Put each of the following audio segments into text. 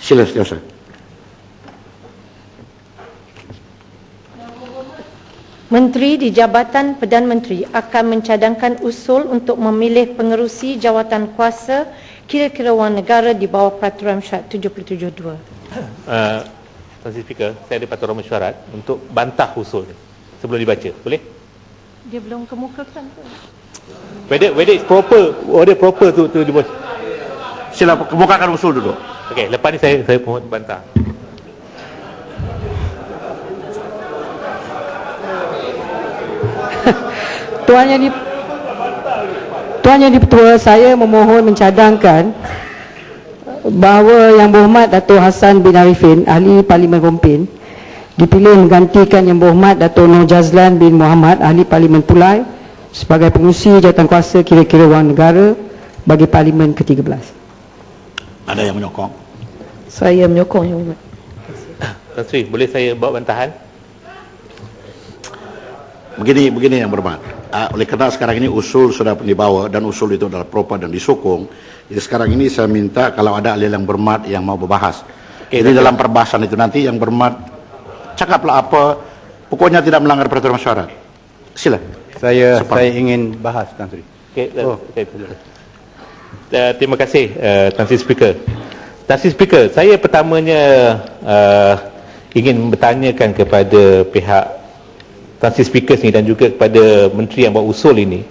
Sila, sila. Menteri di Jabatan Perdana Menteri akan mencadangkan usul untuk memilih pengerusi jawatan kuasa kira-kira wang negara di bawah Peraturan Syarat 77.2. Uh, Tuan Speaker, saya ada peraturan mesyuarat untuk bantah usul ni sebelum dibaca. Boleh? Dia belum kemukakan ke? Whether, whether it's proper, whether proper tu, tu dibaca. Sila kemukakan usul dulu. Okey, lepas ni saya saya mohon bantah. Tuan Yang di Tuan Yang Dipertua, saya memohon mencadangkan bahawa Yang Berhormat Dato' Hassan bin Arifin, Ahli Parlimen Rompin, dipilih menggantikan Yang Berhormat Dato' Nur Jazlan bin Muhammad, Ahli Parlimen Pulai sebagai pengurusi jawatan kuasa kira-kira wang negara bagi Parlimen ke-13. Ada yang menyokong. Saya menyokong Yang. Tuan Sri, boleh saya bawa bantahan? Begini, begini yang berhormat. Uh, oleh kerana sekarang ini usul sudah dibawa dan usul itu adalah proper dan disokong. Jadi sekarang ini saya minta kalau ada ahli yang berhormat yang mau berbahas. Okey, Jadi dalam perbahasan itu nanti yang berhormat cakaplah apa, pokoknya tidak melanggar peraturan masyarakat. Sila. Saya Cepat. saya ingin bahas Tan Sri. Okey, Oh. okay, uh, terima kasih uh, Tuan Sri Speaker. Tuan Sri Speaker, saya pertamanya uh, ingin bertanyakan kepada pihak Tuan Sri Speaker ni dan juga kepada menteri yang buat usul ini.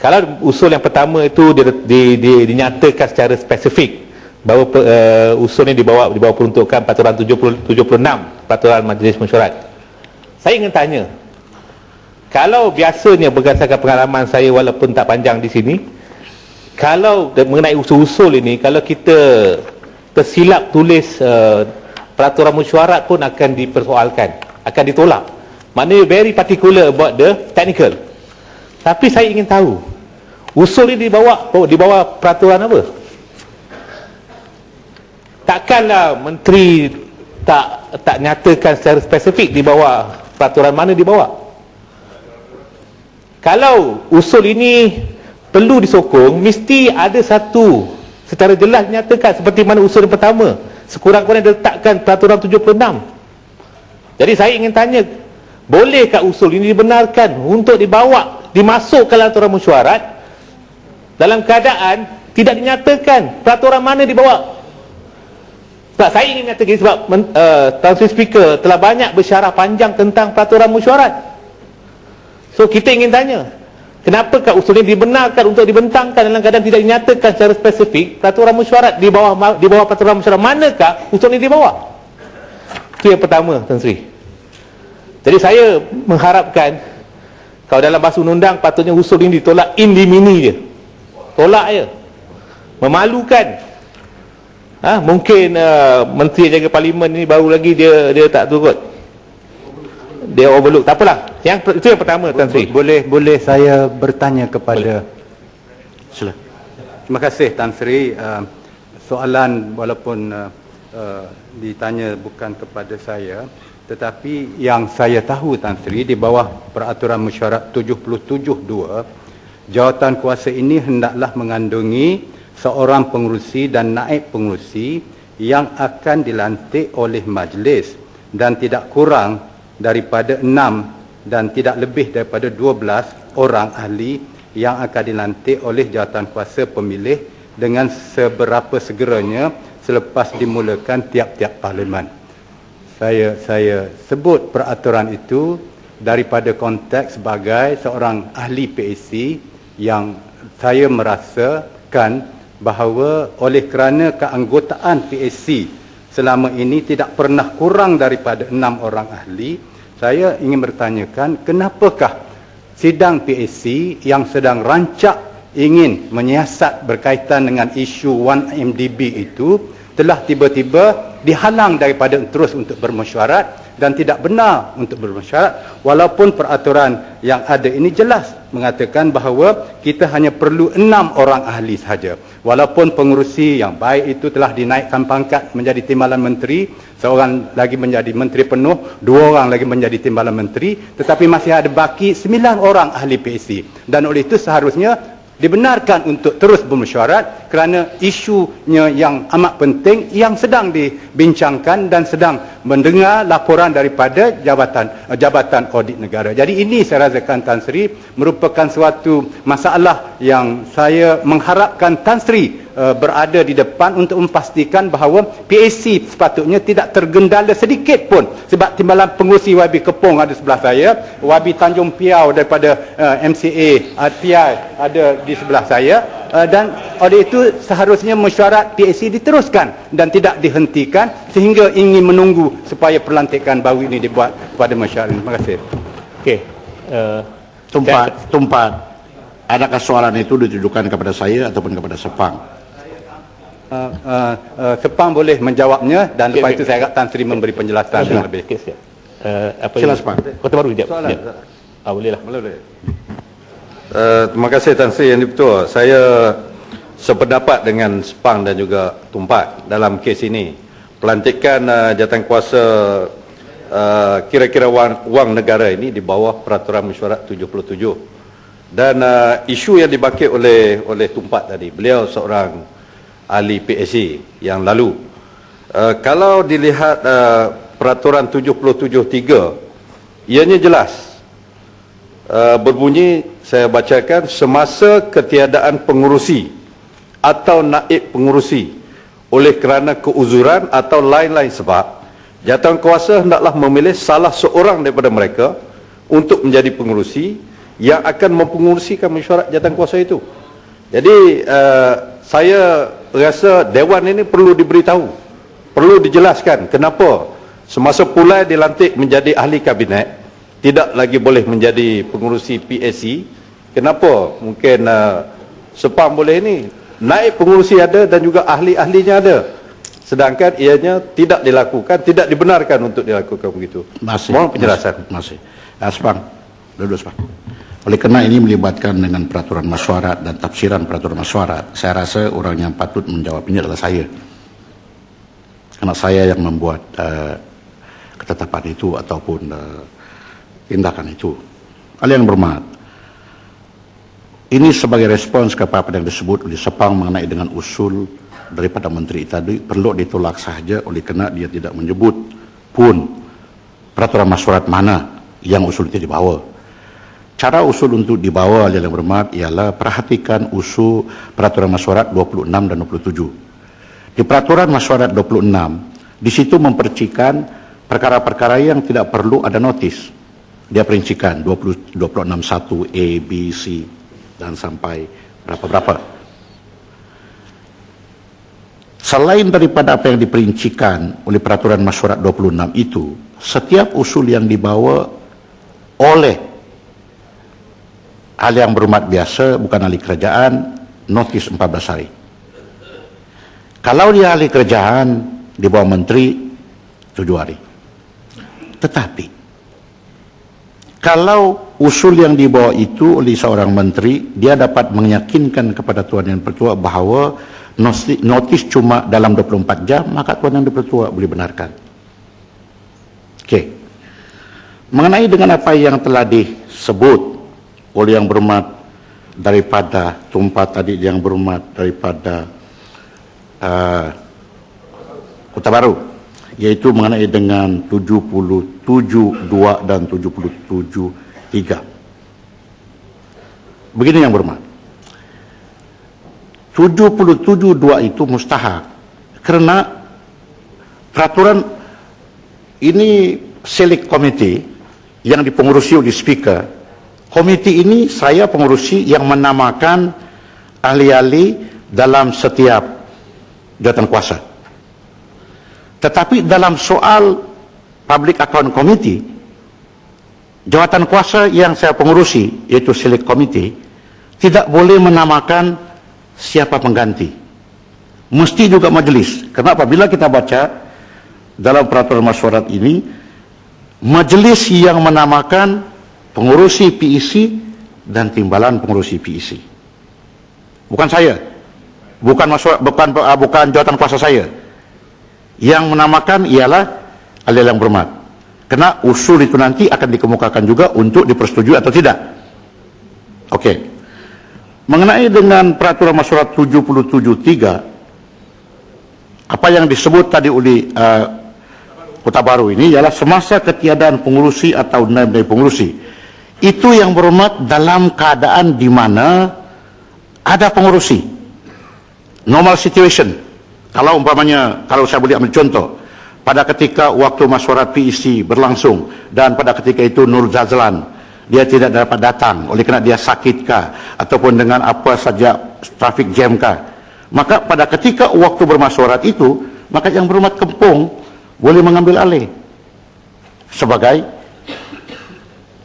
Kalau usul yang pertama itu di, di, di, dinyatakan secara spesifik bahawa uh, usul ini dibawa di bawah peruntukan peraturan 70, 76 peraturan Majlis Mesyuarat. Saya ingin tanya, kalau biasanya berdasarkan pengalaman saya walaupun tak panjang di sini, kalau mengenai usul-usul ini, kalau kita tersilap tulis uh, peraturan mesyuarat pun akan dipersoalkan, akan ditolak. Maknanya very particular about the technical. Tapi saya ingin tahu, usul ini dibawa oh, dibawa peraturan apa? Takkanlah menteri tak tak nyatakan secara spesifik di bawah peraturan mana dibawa? Kalau usul ini perlu disokong, mesti ada satu secara jelas dinyatakan seperti mana usul pertama. Sekurang-kurangnya diletakkan peraturan 76. Jadi saya ingin tanya, bolehkah usul ini dibenarkan untuk dibawa, dimasukkan dalam peraturan mesyuarat dalam keadaan tidak dinyatakan peraturan mana dibawa? Sebab saya ingin nyatakan sebab uh, Tuan Sri Speaker telah banyak bersyarah panjang tentang peraturan mesyuarat. So kita ingin tanya, kenapakah usul ini dibenarkan untuk dibentangkan dalam keadaan tidak dinyatakan secara spesifik peraturan mesyuarat di bawah di bawah peraturan mesyuarat manakah usul ini dibawa? Itu yang pertama Tuan Sri. Jadi saya mengharapkan kalau dalam bahasa undang patutnya usul ini ditolak in dimini je. Tolak je. Memalukan. Ha, mungkin uh, menteri jaga parlimen ni baru lagi dia dia tak turut. Dia overlook. Tak apalah. Yang itu yang pertama Tan Sri. Boleh boleh saya bertanya kepada Sila. Terima kasih Tan Sri. Uh, soalan walaupun uh, uh, ditanya bukan kepada saya tetapi yang saya tahu Tan Sri di bawah peraturan mesyuarat 77.2 jawatan kuasa ini hendaklah mengandungi seorang pengurusi dan naib pengurusi yang akan dilantik oleh majlis dan tidak kurang daripada enam dan tidak lebih daripada 12 orang ahli yang akan dilantik oleh jawatan kuasa pemilih dengan seberapa segeranya selepas dimulakan tiap-tiap parlimen. Saya saya sebut peraturan itu daripada konteks sebagai seorang ahli PAC yang saya merasakan bahawa oleh kerana keanggotaan PAC selama ini tidak pernah kurang daripada enam orang ahli, saya ingin bertanyakan kenapakah sidang PAC yang sedang rancak ingin menyiasat berkaitan dengan isu 1MDB itu telah tiba-tiba dihalang daripada terus untuk bermesyuarat dan tidak benar untuk bermesyuarat walaupun peraturan yang ada ini jelas mengatakan bahawa kita hanya perlu enam orang ahli sahaja. Walaupun pengurusi yang baik itu telah dinaikkan pangkat menjadi timbalan menteri seorang lagi menjadi menteri penuh dua orang lagi menjadi timbalan menteri tetapi masih ada baki sembilan orang ahli PAC dan oleh itu seharusnya dibenarkan untuk terus bermesyuarat kerana isunya yang amat penting yang sedang dibincangkan dan sedang mendengar laporan daripada Jabatan Jabatan Audit Negara. Jadi ini saya rasakan Tan Sri merupakan suatu masalah yang saya mengharapkan Tan Sri uh, berada di depan untuk memastikan bahawa PAC sepatutnya tidak tergendala sedikit pun sebab timbalan pengurusi YB Kepong ada sebelah saya YB Tanjung Piau daripada uh, MCA RPI ada di sebelah saya uh, dan oleh itu seharusnya mesyuarat PAC diteruskan dan tidak dihentikan sehingga ingin menunggu supaya pelantikan baru ini dibuat pada masyarakat terima kasih Okey. Uh, Tumpat, tumpat. Adakah soalan itu ditujukan kepada saya ataupun kepada Sepang? uh, uh, uh, Sepang boleh menjawabnya dan Okey, lepas okey. itu saya harap Tan Sri memberi penjelasan yang lebih Okey, siap. Uh, apa Sila, yang- Sepang. Kota Baru jap. Soalan, Jap. Ah, boleh lah. boleh Uh, terima kasih Tan Sri yang betul. Saya sependapat dengan Sepang dan juga Tumpat dalam kes ini. Pelantikan uh, jawatankuasa uh, kira-kira wang, wang negara ini di bawah peraturan mesyuarat 77. Dan uh, isu yang dibangkit oleh oleh Tumpat tadi, beliau seorang ahli PSC yang lalu. Uh, kalau dilihat uh, peraturan 77.3, ianya jelas uh, berbunyi saya bacakan semasa ketiadaan pengurusi atau naib pengurusi oleh kerana keuzuran atau lain-lain sebab jawatan kuasa hendaklah memilih salah seorang daripada mereka untuk menjadi pengurusi yang akan mempengurusikan mesyuarat jawatan kuasa itu. Jadi uh, saya rasa dewan ini perlu diberitahu, perlu dijelaskan kenapa semasa pulai dilantik menjadi ahli kabinet tidak lagi boleh menjadi pengurusi PSC. Kenapa? Mungkin uh, Sepam boleh ni. Naib pengurusi ada dan juga ahli-ahlinya ada. Sedangkan ianya tidak dilakukan, tidak dibenarkan untuk dilakukan begitu. Masih. Mohon penjelasan. Masih. Ah, Sepang. Duduk Sepang. Oleh kerana ini melibatkan dengan peraturan masyarakat dan tafsiran peraturan masyarakat, saya rasa orang yang patut menjawab ini adalah saya. Karena saya yang membuat uh, ketetapan itu ataupun uh, tindakan itu. Hal yang bermat. Ini sebagai respons kepada apa yang disebut oleh Sepang mengenai dengan usul daripada menteri tadi perlu ditolak sahaja oleh kerana dia tidak menyebut pun peraturan masyarakat mana yang usul itu dibawa. Cara usul untuk dibawa oleh yang bermat ialah perhatikan usul peraturan masyarakat 26 dan 27. Di peraturan masyarakat 26, di situ mempercikan perkara-perkara yang tidak perlu ada notis. Dia perincikan 20, 26.1 A, B, C dan sampai berapa-berapa. Selain daripada apa yang diperincikan oleh peraturan masyarakat 26 itu, setiap usul yang dibawa oleh ahli yang berhormat biasa, bukan ahli kerajaan, notis 14 hari. Kalau dia ahli kerajaan, di bawah menteri, 7 hari. Tetapi, kalau usul yang dibawa itu oleh seorang menteri, dia dapat meyakinkan kepada Tuan Yang Pertua bahawa notis, cuma dalam 24 jam, maka Tuan Yang Pertua boleh benarkan. Okey. Mengenai dengan apa yang telah disebut oleh yang berhormat daripada tumpat tadi yang berhormat daripada uh, Kota Baru iaitu mengenai dengan 77.2 dan 77.3 begini yang berhormat 77.2 itu mustahak kerana peraturan ini select committee yang dipengurusi oleh speaker. Komiti ini saya pengurusi yang menamakan ahli-ahli dalam setiap jawatan kuasa. Tetapi dalam soal public account committee jawatan kuasa yang saya pengurusi yaitu select committee tidak boleh menamakan siapa pengganti. Mesti juga majlis. Kenapa? Bila kita baca dalam peraturan masyarakat ini majlis yang menamakan pengurusi PEC dan timbalan pengurusi PEC bukan saya. Bukan bukan bukan jawatan kuasa saya. Yang menamakan ialah ahli yang berhormat kerana usul itu nanti akan dikemukakan juga untuk dipersetujui atau tidak. Okey. Mengenai dengan peraturan masyarakat 773 apa yang disebut tadi oleh uh, Kota Baru ini ialah semasa ketiadaan pengurusi atau naib dari pengurusi. Itu yang berhormat dalam keadaan di mana ada pengurusi. Normal situation. Kalau umpamanya kalau saya boleh ambil contoh pada ketika waktu masyarakat PEC berlangsung dan pada ketika itu Nur Jazlan dia tidak dapat datang oleh kerana dia sakit kah ataupun dengan apa saja traffic jam kah maka pada ketika waktu bermasyarakat itu maka yang berhormat Kempung boleh mengambil alih sebagai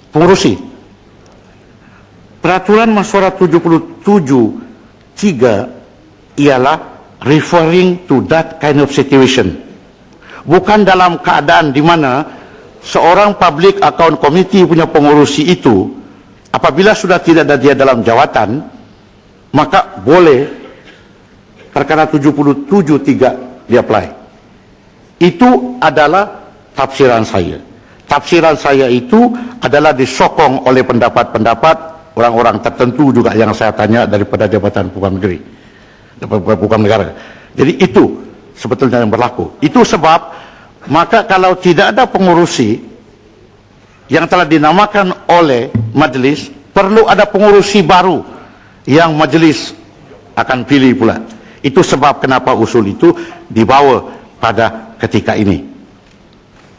pengurusi. Peraturan Masyarakat 77 3 ialah referring to that kind of situation. Bukan dalam keadaan di mana seorang public account committee punya pengurusi itu apabila sudah tidak ada dia dalam jawatan maka boleh perkara 77 3 dia apply. Itu adalah tafsiran saya. Tafsiran saya itu adalah disokong oleh pendapat-pendapat orang-orang tertentu juga yang saya tanya daripada Jabatan Hukum Negeri. Hukum Negara. Jadi itu sebetulnya yang berlaku. Itu sebab maka kalau tidak ada pengurusi yang telah dinamakan oleh majlis, perlu ada pengurusi baru yang majlis akan pilih pula. Itu sebab kenapa usul itu dibawa pada ketika ini.